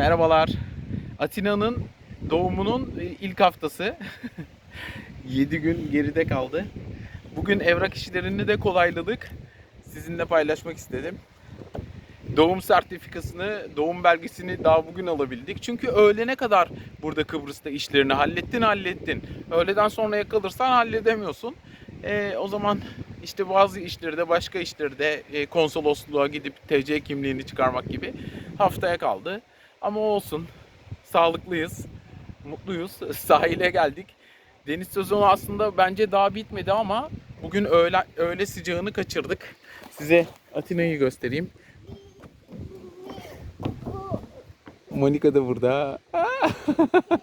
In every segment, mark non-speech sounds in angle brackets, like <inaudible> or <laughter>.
Merhabalar. Atina'nın doğumunun ilk haftası. <laughs> 7 gün geride kaldı. Bugün evrak işlerini de kolayladık. Sizinle paylaşmak istedim. Doğum sertifikasını, doğum belgesini daha bugün alabildik. Çünkü öğlene kadar burada Kıbrıs'ta işlerini hallettin hallettin. Öğleden sonraya kalırsan halledemiyorsun. Ee, o zaman işte bazı işleri de başka işleri de e, konsolosluğa gidip TC kimliğini çıkarmak gibi haftaya kaldı. Ama olsun. Sağlıklıyız. Mutluyuz. <laughs> Sahile geldik. Deniz sezonu aslında bence daha bitmedi ama bugün öğle, öğle sıcağını kaçırdık. Size Atina'yı göstereyim. Monika da burada. <laughs>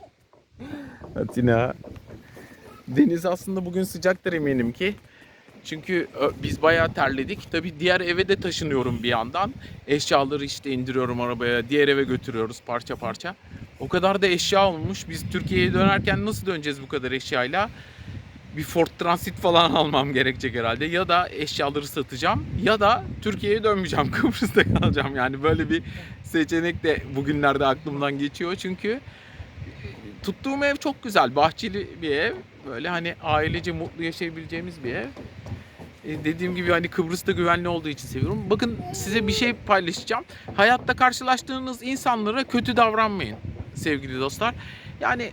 Atina. Deniz aslında bugün sıcaktır eminim ki. Çünkü biz bayağı terledik. Tabii diğer eve de taşınıyorum bir yandan. Eşyaları işte indiriyorum arabaya. Diğer eve götürüyoruz parça parça. O kadar da eşya olmuş. Biz Türkiye'ye dönerken nasıl döneceğiz bu kadar eşyayla? Bir Ford Transit falan <laughs> almam gerekecek herhalde. Ya da eşyaları satacağım ya da Türkiye'ye dönmeyeceğim. <laughs> Kıbrıs'ta kalacağım. Yani böyle bir seçenek de bugünlerde aklımdan geçiyor. Çünkü tuttuğum ev çok güzel. Bahçeli bir ev. Böyle hani ailece mutlu yaşayabileceğimiz bir ev. E, dediğim gibi hani Kıbrıs'ta güvenli olduğu için seviyorum. Bakın size bir şey paylaşacağım. Hayatta karşılaştığınız insanlara kötü davranmayın sevgili dostlar. Yani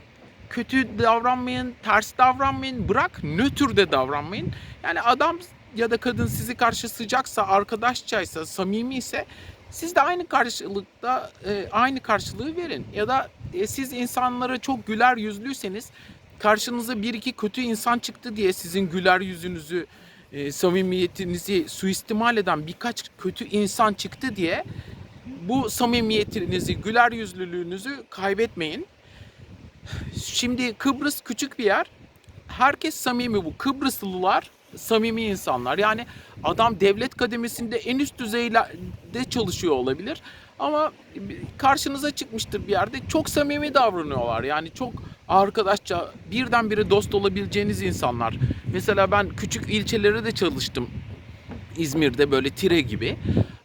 kötü davranmayın, ters davranmayın, bırak nötr de davranmayın. Yani adam ya da kadın sizi karşı sıcaksa, arkadaşçaysa, samimi ise siz de aynı karşılıkta e, aynı karşılığı verin. Ya da e, siz insanlara çok güler yüzlüyseniz karşınıza bir iki kötü insan çıktı diye sizin güler yüzünüzü e, samimiyetinizi suistimal eden birkaç kötü insan çıktı diye bu samimiyetinizi, güler yüzlülüğünüzü kaybetmeyin. Şimdi Kıbrıs küçük bir yer. Herkes samimi bu. Kıbrıslılar samimi insanlar. Yani adam devlet kademesinde en üst düzeyde çalışıyor olabilir. Ama karşınıza çıkmıştır bir yerde. Çok samimi davranıyorlar. Yani çok arkadaşça birdenbire dost olabileceğiniz insanlar. Mesela ben küçük ilçelere de çalıştım. İzmir'de böyle Tire gibi.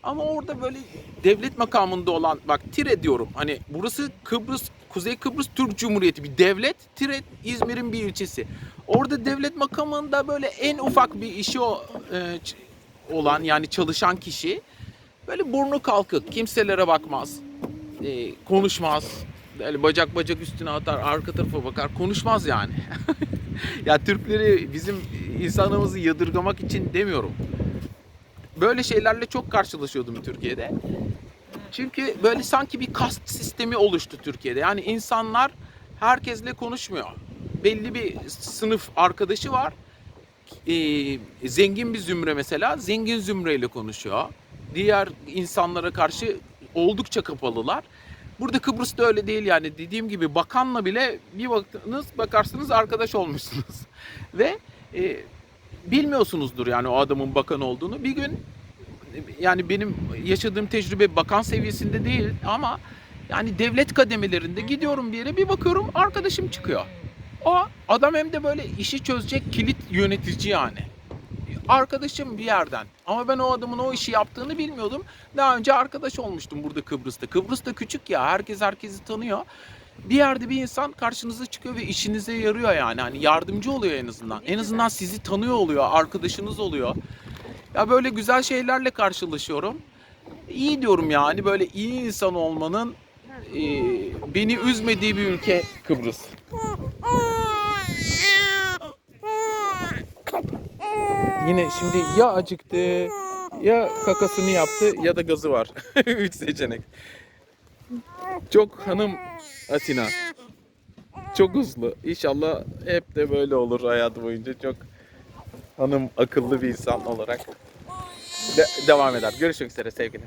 Ama orada böyle devlet makamında olan bak Tire diyorum. Hani burası Kıbrıs Kuzey Kıbrıs Türk Cumhuriyeti bir devlet. Tire İzmir'in bir ilçesi. Orada devlet makamında böyle en ufak bir işi e, olan yani çalışan kişi böyle burnu kalkık, kimselere bakmaz, e, konuşmaz. Böyle bacak bacak üstüne atar, arka tarafa bakar, konuşmaz yani. <laughs> ya Türkleri bizim insanımızı yadırgamak için demiyorum. Böyle şeylerle çok karşılaşıyordum Türkiye'de. Çünkü böyle sanki bir kast sistemi oluştu Türkiye'de. Yani insanlar herkesle konuşmuyor. Belli bir sınıf arkadaşı var. Ee, zengin bir zümre mesela zengin zümreyle konuşuyor. Diğer insanlara karşı oldukça kapalılar. Burada Kıbrıs'ta öyle değil yani. Dediğim gibi bakanla bile bir baktınız bakarsınız arkadaş olmuşsunuz. <laughs> Ve e, bilmiyorsunuzdur yani o adamın bakan olduğunu. Bir gün yani benim yaşadığım tecrübe bakan seviyesinde değil ama yani devlet kademelerinde gidiyorum bir yere bir bakıyorum arkadaşım çıkıyor. O adam hem de böyle işi çözecek kilit yönetici yani. Arkadaşım bir yerden. Ama ben o adamın o işi yaptığını bilmiyordum. Daha önce arkadaş olmuştum burada Kıbrıs'ta. Kıbrıs da küçük ya. Herkes herkesi tanıyor. Bir yerde bir insan karşınıza çıkıyor ve işinize yarıyor yani. Hani yardımcı oluyor en azından. En azından sizi tanıyor oluyor. Arkadaşınız oluyor. Ya böyle güzel şeylerle karşılaşıyorum. İyi diyorum yani böyle iyi insan olmanın e, beni üzmediği bir ülke Kıbrıs. Yine şimdi ya acıktı ya kakasını yaptı ya da gazı var. <laughs> Üç seçenek. Çok hanım Atina. Çok hızlı. İnşallah hep de böyle olur hayatı boyunca. Çok hanım akıllı bir insan olarak de- devam eder. Görüşmek üzere sevgili.